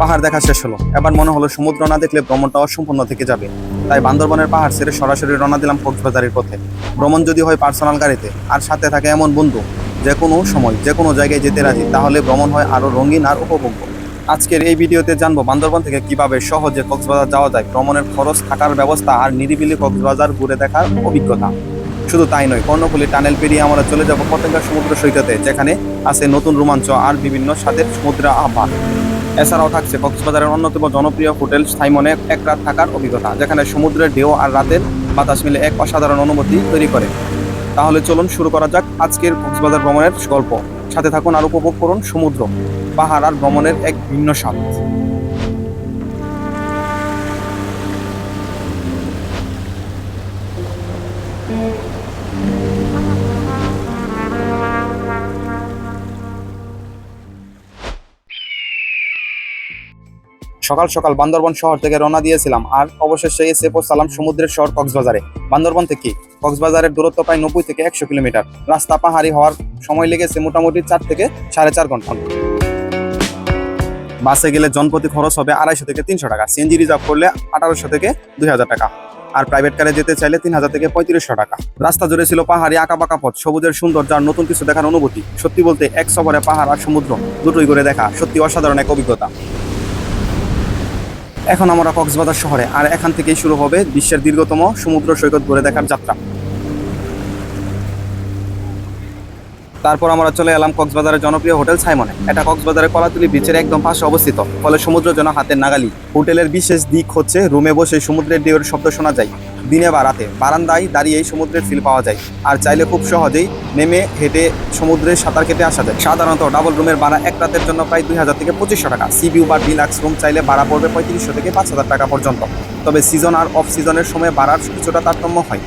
পাহাড় দেখা শেষ হলো। এবার মনে হলো সমুদ্র না দেখলে ভ্রমণটা অসম্পূর্ণ থেকে যাবে। তাই বান্দরবনের পাহাড় ছেড়ে সরাসরি রওনা দিলাম কক্সবাজারের পথে। ভ্রমণ যদি হয় পার্সোনাল গাড়িতে আর সাথে থাকে এমন বন্ধু, যে কোনো সময়, যে কোনো জায়গায় যেতে রাজি, তাহলে ভ্রমণ হয় আরও রঙিন আর উপভোগ্য। আজকের এই ভিডিওতে জানব বান্দরবন থেকে কীভাবে সহজে কক্সবাজার যাওয়া যায়। ভ্রমণের খরচ, থাকার ব্যবস্থা আর নিরিবিলি কক্সবাজার ঘুরে দেখার অভিজ্ঞতা। শুধু তাই নয়, কর্ণফুলী টানেল পেরিয়ে আমরা চলে যাব পতেঙ্গা সমুদ্র সৈকতে, যেখানে আছে নতুন রোমাঞ্চ আর বিভিন্ন স্বাদের সমুদ্র আহ্বান। এছাড়াও থাকছে কক্সবাজারের অন্যতম জনপ্রিয় হোটেল সাইমনে এক রাত থাকার অভিজ্ঞতা, যেখানে সমুদ্রের ঢেউ আর রাতের বাতাস মিলে এক অসাধারণ অনুভূতি তৈরি করে। তাহলে চলুন শুরু করা যাক আজকের কক্সবাজার ভ্রমণের গল্প। সাথে থাকুন আর উপভোগ করুন সমুদ্র, পাহাড় আর ভ্রমণের এক ভিন্ন স্বাদ। সকাল সকাল বান্দরবন শহর থেকে রওনা দিয়েছিলাম। আর অবশেষে এসে পৌঁছালাম সমুদ্রের শহর কক্সবাজারে। বান্দরবন থেকে কক্সবাজারের দূরত্ব প্রায় নব্বই থেকে একশো কিলোমিটার। রাস্তা পাহাড়ি হওয়ার সময় লেগেছে মোটামুটি চার থেকে সাড়ে চার ঘণ্টা। বাসে গেলে জনপ্রতি খরচ হবে আড়াইশো থেকে তিনশো টাকা। সিএনজি রিজার্ভ করলে আঠারোশো থেকে দুই হাজার টাকা। আর প্রাইভেট কারে যেতে চাইলে তিন হাজার থেকে পঁয়ত্রিশশো টাকা। রাস্তা জুড়ে ছিল পাহাড়ি আঁকা বাঁকা পথ, সবুজের সুন্দর যার নতুন কিছু দেখার অনুভূতি। সত্যি বলতে এক সফরে পাহাড় আর সমুদ্র দুটোই করে দেখা সত্যি অসাধারণ এক অভিজ্ঞতা। এখন আমরা কক্সবাজার শহরে, আর এখান থেকেই শুরু হবে বিশ্বের দীর্ঘতম সমুদ্র সৈকত ঘুরে দেখার যাত্রা। তারপর আমরা চলে এলাম কক্সবাজারের জনপ্রিয় হোটেল সাইমনে। এটা কক্সবাজারের কলাতুলি বিচের একদম পাশে অবস্থিত। ফলে সমুদ্র যেন হাতের নাগালি। হোটেলের বিশেষ দিক হচ্ছে রুমে বসে সমুদ্রের ঢেউয়ের শব্দ শোনা যায়। দিনে বা রাতে বারান্দায় দাঁড়িয়েই সমুদ্রের ফিল পাওয়া যায়। আর চাইলে খুব সহজেই নেমে হেঁটে সমুদ্রে সাঁতার কেটে আসা যায়। সাধারণত ডাবল রুমের ভাড়া এক রাতের জন্য প্রায় দুই হাজার থেকে পঁচিশশো টাকা। সি ভিউ বা ডিলাক্স রুম চাইলে ভাড়া পড়বে পঁয়ত্রিশশো থেকে পাঁচ হাজার টাকা পর্যন্ত। তবে সিজন আর অফ সিজনের সময় ভাড়ার কিছুটা তারতম্য হয়।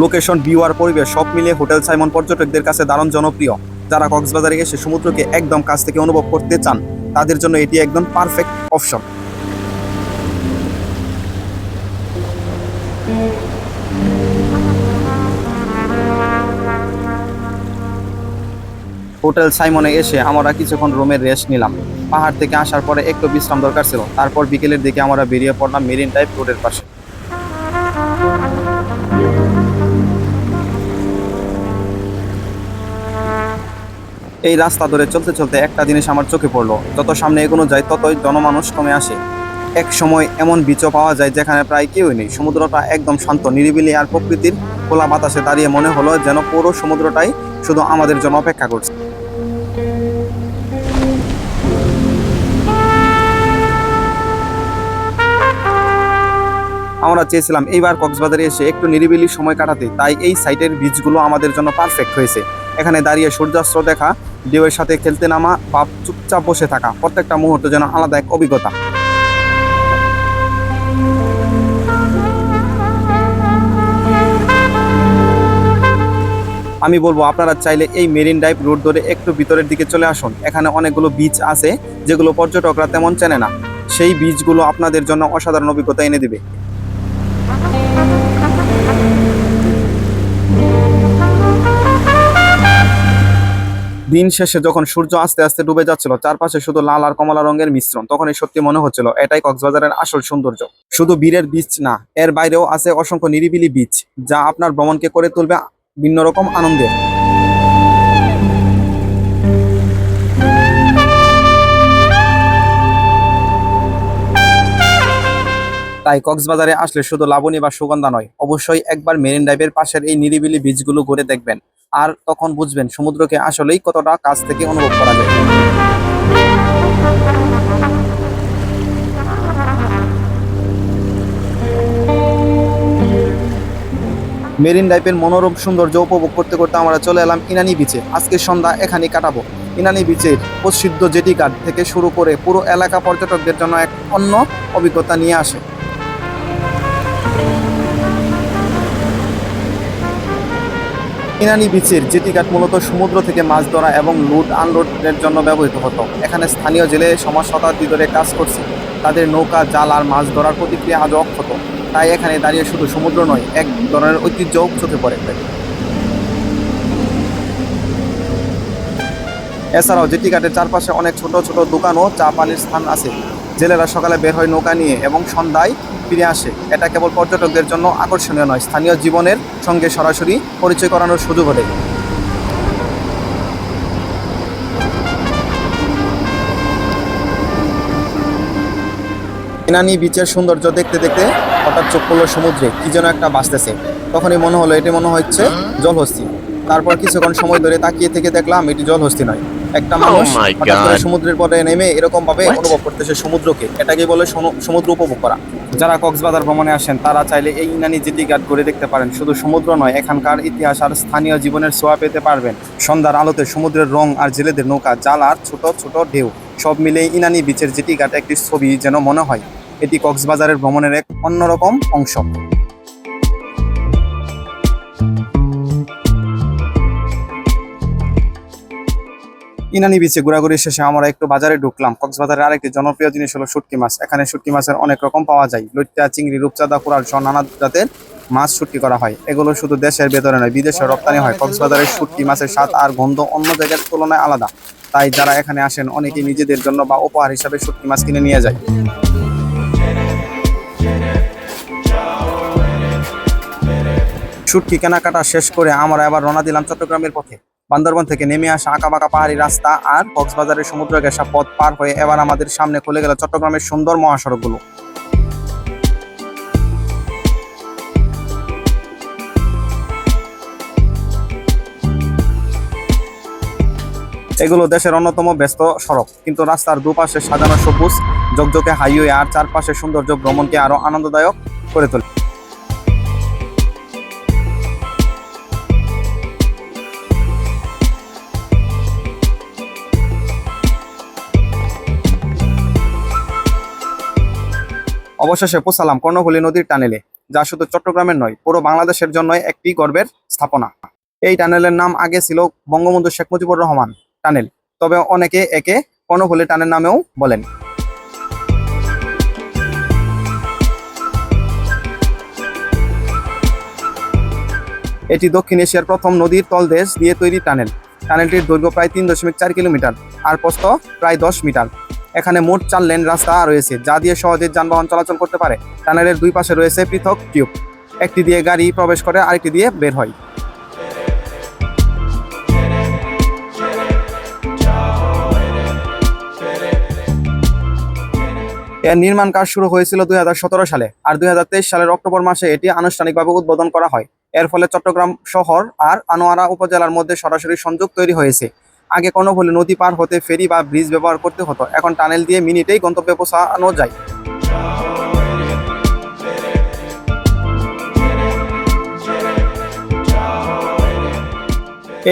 লোকেশন, ভিউ আর পরিবেশ সব মিলিয়ে হোটেল সাইমন পর্যটকদের কাছে দারুণ জনপ্রিয়। যারা কক্সবাজারে এসে সমুদ্রকে একদম কাছ থেকে অনুভব করতে চান, তাদের জন্য এটি একদম পারফেক্ট অপশন হোটেল সাইমনে এসে আমরা কিছুক্ষণ রুমের রেস্ট নিলাম। পাহাড় থেকে আসার পরে একটু বিশ্রাম দরকার ছিল। তারপর বিকেলের দিকে আমরা বেরিয়ে পড়লাম মেরিন টাইপ রোডের পাশে। এই রাস্তা ধরে চলতে চলতে একটা জিনিস আমার চোখে পড়ল। যত সামনে এগোনো যায়, ততই জনমানুষ কমে আসে। এক সময় এমন বিচও পাওয়া যায় যেখানে প্রায় কেউই নেই। সমুদ্রটা একদম শান্ত, নিরিবিলি আর প্রকৃতির খোলা বাতাসে দাঁড়িয়ে মনে হলো যেন পুরো সমুদ্রটাই শুধু আমাদের জন্য অপেক্ষা করছে। আমরা চেয়েছিলাম এইবার কক্সবাজারে এসে একটু নিরিবিলি সময় কাটাতে। তাই এই সাইটের বীজগুলো আমাদের জন্য পারফেক্ট হয়েছে। এখানে দাঁড়িয়ে সূর্যাস্ত দেখা ঢেউয়ের সাথে খেলতে নামা বা চুপচাপ বসে থাকা। প্রত্যেকটা মুহূর্ত যেন আলাদা এক অভিজ্ঞতা। আমি বলব, আপনারা চাইলে এই মেরিন ড্রাইভ রোড ধরে একটু ভিতরের দিকে চলে আসুন। এখানে অনেকগুলো বিচ আছে, যেগুলো পর্যটকরা তেমন চেনে না। সেই বিচগুলো আপনাদের জন্য অসাধারণ অভিজ্ঞতা এনে দিবে। দিন শেষে যখন সূর্য আস্তে আস্তে ডুবে যাচ্ছিল, চারপাশে শুধু লাল আর কমলা রঙের মিশ্রণ, তখনই সত্যি মনে হচ্ছিল, এটাই কক্সবাজারের আসল সৌন্দর্য। শুধু বীরের বীচ না, এর বাইরেও আছে অসংখ্য নিরিবিলি বীচ যা আপনার ভ্রমণকে করে তুলবে ভিন্ন রকম আনন্দের তাই কক্সবাজারে আসলে শুধু লাবণী বা সুগন্ধা নয়, অবশ্যই একবার মেরিন ড্রাইভের পাশের এই নিরিবিলি বীজগুলো ঘুরে দেখবেন। আর তখন বুঝবেন সমুদ্রকে আসলেই কতটা কাছ থেকে অনুভব করা যায়। মেরিন ড্রাইভের মনোরম সৌন্দর্য উপভোগ করতে করতে আমরা চলে এলাম ইনানি বিচে আজকে সন্ধ্যা এখানেই কাটাবো। ইনানি বিচের প্রসিদ্ধ জেটি ঘাট থেকে শুরু করে পুরো এলাকা পর্যটকদের জন্য এক অন্য অভিজ্ঞতা নিয়ে আসে। ইনানি বিচের জেটি ঘাট মূলত সমুদ্র থেকে মাছ ধরা এবং লুট আনলোডের জন্য ব্যবহৃত হতো। এখানে স্থানীয় জেলে সমাজ শতাব্দী ধরে কাজ করছে। তাদের নৌকা, জাল আর মাছ ধরার প্রতিক্রিয়া আজও অক্ষত। তাই এখানে দাঁড়িয়ে শুধু সমুদ্র নয়, এক ধরনের ঐতিহ্যও চোখে পড়ে। এছাড়াও জেটি ঘাটের চারপাশে অনেক ছোট ছোট দোকান ও চা পানির স্থান আছে। জেলেরা সকালে বের হয় নৌকা নিয়ে এবং সন্ধ্যায় ফিরে আসে। এটা কেবল পর্যটকদের জন্য আকর্ষণীয় নয়, স্থানীয় জীবনের সঙ্গে সরাসরি পরিচয় করানোর সুযোগ ঘটে ইনানি বিচের সৌন্দর্য দেখতে দেখতে হঠাৎ চোখ পড়ল সমুদ্রে, কি যেন একটা বাঁচতেছে তখনই মনে হলো এটি মনে হচ্ছে জলহস্তি। তারপর কিছুক্ষণ সময় ধরে তাকিয়ে থেকে দেখলাম এটি জলহস্তি নয়। একটা মানুষ Oh হঠাৎ সমুদ্রের পরে নেমে এরকম ভাবে অনুভব করতেছে সমুদ্রকে। এটাকে বলে সমুদ্র উপভোগ করা। যারা কক্সবাজার ভ্রমণে আসেন তারা চাইলে এই ইনানি জেটি ঘাট ঘুরে দেখতে পারেন। শুধু সমুদ্র নয় এখানকার ইতিহাস আর স্থানীয় জীবনের ছোঁয়া পেতে পারবেন। সন্ধ্যার আলোতে সমুদ্রের রং আর জেলেদের নৌকা জাল আর ছোট ছোট ঢেউ সব মিলে ইনানি বিচের জেটি ঘাট একটি ছবি যেন মনে হয়। এটি কক্সবাজারের ভ্রমণের এক অন্যরকম অংশ। ইনানি বিচে ঘোরাঘুরি শেষে আমরা একটু বাজারে ঢুকলাম। কক্সবাজারের আরেকটি জনপ্রিয় জিনিস হলো শুটকি মাছ। এখানে শুটকি মাছের অনেক রকম পাওয়া যায়। লইট্টা, চিংড়ি, রূপচাঁদা, কুড়াল সহ নানা জাতের মাছ শুটকি করা হয়। এগুলো শুধু দেশের ভেতরে নয় বিদেশে রপ্তানি হয়। কক্সবাজারের শুটকি মাছের স্বাদ আর গন্ধ অন্য জায়গার তুলনায় আলাদা। তাই যারা এখানে আসেন, অনেকেই নিজেদের জন্য বা উপহার হিসাবে শুটকি মাছ কিনে নিয়ে যায়। শুটকি কেনাকাটা শেষ করে আমরা এবার রওনা দিলাম চট্টগ্রামের পথে। বান্দরবন থেকে নেমে আসা আঁকাবাঁকা পাহাড়ি রাস্তা আর কক্সবাজারের সমুদ্র ঘেঁষা পথ পার হয়ে এবার আমাদের সামনে খুলে গেল চট্টগ্রামের সুন্দর মহাসড়কগুলো। এগুলো দেশের অন্যতম ব্যস্ত সড়ক, কিন্তু রাস্তার দুপাশে সাজানো সবুজ, জকজকে হাইওয়ে আর চারপাশে সৌন্দর্য ভ্রমণকে আরও আনন্দদায়ক করে তোলে। অবশেষে পৌঁছালাম কর্ণফুলী নদীর টানেলে, যা শুধু চট্টগ্রামের নয়, পুরো বাংলাদেশের জন্য একটি গর্বের স্থাপনা। এই টানেলের নাম আগে ছিল বঙ্গবন্ধু শেখ মুজিবুর রহমান টানেল, তবে অনেকে একে কর্ণফুলী টানেল নামেও বলেন। এটি দক্ষিণ এশিয়ার প্রথম নদীর তলদেশ দিয়ে তৈরি টানেল। টানেলটির দৈর্ঘ্য প্রায় তিন দশমিক চার কিলোমিটার, আর প্রস্থ প্রায় দশ মিটার। এখানে মোট চার লেন রাস্তা রয়েছে, যা দিয়ে সহজে যানবাহন চলাচল করতে পারে। টানেলের দুই পাশে রয়েছে পৃথক টিউব। একটি দিয়ে গাড়ি প্রবেশ করে, আরেকটি দিয়ে বের হয়। এর নির্মাণ কাজ শুরু হয়েছিল দুই হাজার সতেরো সালে আর দুই হাজার তেইশ সালের অক্টোবর মাসে এটি আনুষ্ঠানিকভাবে উদ্বোধন করা হয়। এর ফলে চট্টগ্রাম শহর আর আনোয়ারা উপজেলার মধ্যে সরাসরি সংযোগ তৈরি হয়েছে। আগে কর্ণফুলী নদী পার হতে ফেরি বা ব্রিজ ব্যবহার করতে হতো। এখন টানেল দিয়ে মিনিটেই গন্তব্যে পৌঁছানো যায়।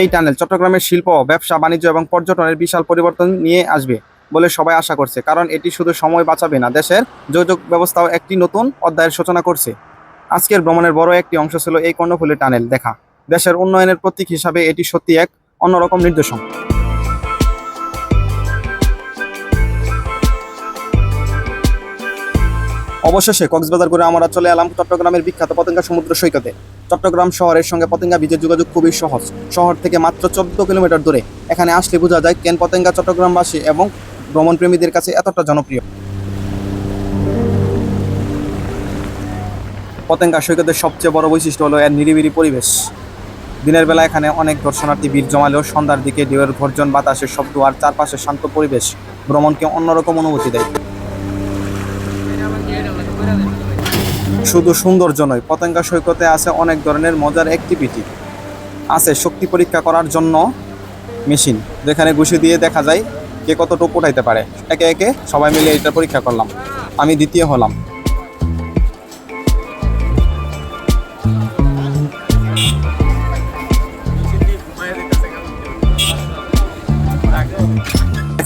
এই টানেল চট্টগ্রামের শিল্প, ব্যবসা, বাণিজ্য এবং পর্যটনের বিশাল পরিবর্তন নিয়ে আসবে বলে সবাই আশা করছে, কারণ এটি শুধু সময় বাঁচাবে না, দেশের যোগাযোগ ব্যবস্থাও একটি নতুন অধ্যায়ের সূচনা করছে। আজকের ভ্রমণের বড় একটি অংশ ছিল এই কর্ণফুলী টানেল দেখা। দেশের উন্নয়নের প্রতীক হিসাবে এটি সত্যি এক অন্যরকম নির্দেশন। অবশেষে কক্সবাজার ঘুরে আমরা চলে এলাম চট্টগ্রামের বিখ্যাত পতেঙ্গা সমুদ্র সৈকতে। চট্টগ্রাম শহরের সঙ্গে পতেঙ্গা বিচের যোগাযোগ খুবই সহজ। শহর থেকে মাত্র চোদ্দ কিলোমিটার দূরে। এখানে আসলে বোঝা যায় কেন পতেঙ্গা চট্টগ্রামবাসী এবং ভ্রমণপ্রেমীদের কাছে এতটা জনপ্রিয়। পতেঙ্গা সৈকতের সবচেয়ে বড় বৈশিষ্ট্য হলো এর নিরিবিলি পরিবেশ। দিনের বেলা এখানে অনেক দর্শনার্থী ভিড় জমালেও সন্ধ্যার দিকে ঢেউয়ের গর্জন, বাতাসের শব্দ আর চারপাশে শান্ত পরিবেশ ভ্রমণকে অন্যরকম অনুভূতি দেয়। শুধু সৌন্দর্য নয় পতেঙ্গা সৈকতে আছে অনেক ধরনের মজার অ্যাক্টিভিটি আছে শক্তি পরীক্ষা করার জন্য মেশিন যেখানে ঘুষি দিয়ে দেখা যায় কে কতটুকু উঠাইতে পারে। একে একে সবাই মিলে এটা পরীক্ষা করলাম। আমি দ্বিতীয় হলাম।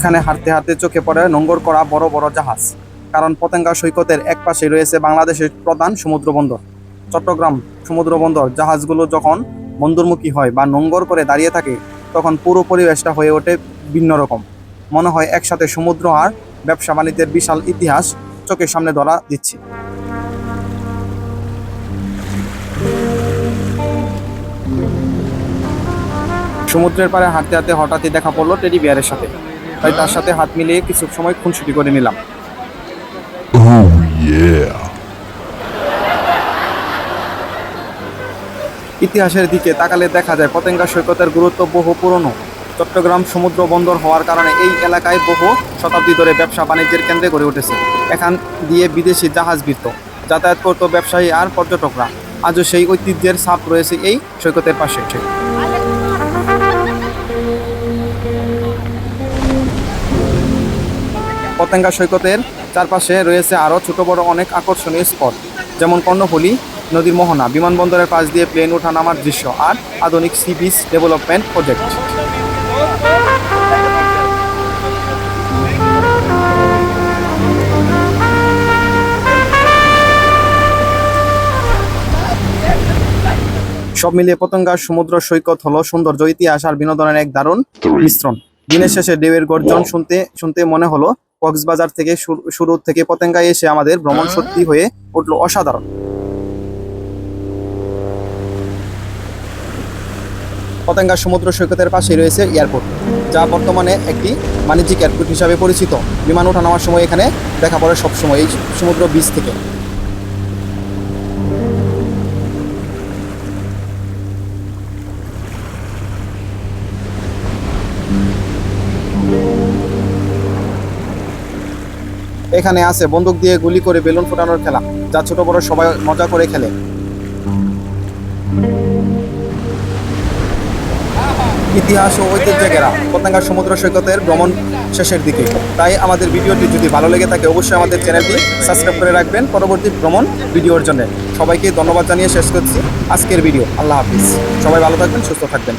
এখানে হাঁটতে হাঁটতে চোখে পড়ে নোঙ্গর করা বড় বড় জাহাজ। কারণ পতেঙ্গা সৈকতের এক পাশে রয়েছে বাংলাদেশের প্রধান সমুদ্র বন্দর। চট্টগ্রাম সমুদ্র বন্দর জাহাজগুলো যখন বন্দরমুখী হয় বা নোঙ্গর করে দাঁড়িয়ে থাকে, তখন পুরো পরিবেশটা হয়ে ওঠে ভিন্ন রকম। মনে হয় একসাথে সমুদ্র আর ব্যবসা বাণিজ্যের বিশাল ইতিহাস চোখের সামনে ধরা দিচ্ছে। সমুদ্রের পাড়ে হাঁটতে হাঁটতে হঠাৎই দেখা পড়ল টেডি বিয়ারের সাথে। তাই তার সাথে হাত মিলিয়ে কিছু সময় খুনসুটি করে নিলাম। Oh ইতিহাসের দিকে তাকালে দেখা যায় পতেঙ্গা সৈকতের গুরুত্ব বহু পুরনো। চট্টগ্রাম সমুদ্র বন্দর হওয়ার কারণে এই এলাকায় বহু শতাব্দী ধরে ব্যবসা বাণিজ্যের কেন্দ্রে গড়ে উঠেছে। এখান দিয়ে বিদেশি জাহাজ ভিড়ত যাতায়াত করত ব্যবসায়ী আর পর্যটকরা। আজও সেই ঐতিহ্যের ছাপ রয়েছে এই সৈকতের পাশে। পতেঙ্গা সৈকতের চারপাশে রয়েছে আরও ছোট বড় অনেক আকর্ষণীয় স্পট যেমন কর্ণফুলী নদীর মোহনা বিমানবন্দরের পাশ দিয়ে প্লেন ওঠা নামার দৃশ্য আর আধুনিক সি বিচ ডেভেলপমেন্ট প্রজেক্ট। সব মিলিয়ে পতঙ্গা সমুদ্র সৈকত হলো সৌন্দর্য ইতিহাস আর বিনোদনের এক দারুণ মিশ্রণ। দিনের শেষে ঢেউয়ের গর্জন শুনতে শুনতে মনে হলো কক্সবাজার থেকে শুরু- থেকে পতেঙ্গায় এসে আমাদের ভ্রমণ সত্যি হয়ে উঠল অসাধারণ। পতেঙ্গা সমুদ্র সৈকতের পাশে রয়েছে এয়ারপোর্ট যা বর্তমানে একটি বাণিজ্যিক এয়ারপোর্ট হিসাবে পরিচিত। বিমান ওঠানামার সময় এখানে দেখা পড়ে সবসময় এই সমুদ্র বীচ থেকে। এখানে আছে, বন্দুক দিয়ে গুলি করে বেলুন ফোটানোর খেলা, যা ছোট বড় সবাই মজা করে খেলে। ইতিহাস ও ঐতিহ্যে ঘেরা পতেঙ্গা সমুদ্র সৈকতের ভ্রমণ শেষের দিকে। তাই আমাদের ভিডিওটি যদি ভালো লেগে থাকে, অবশ্যই আমাদের চ্যানেলটি সাবস্ক্রাইব করে রাখবেন। পরবর্তী ভ্রমণ ভিডিওর জন্য। সবাইকে ধন্যবাদ জানিয়ে শেষ করছি আজকের ভিডিও। আল্লাহ হাফিজ। সবাই ভালো থাকবেন, সুস্থ থাকবেন।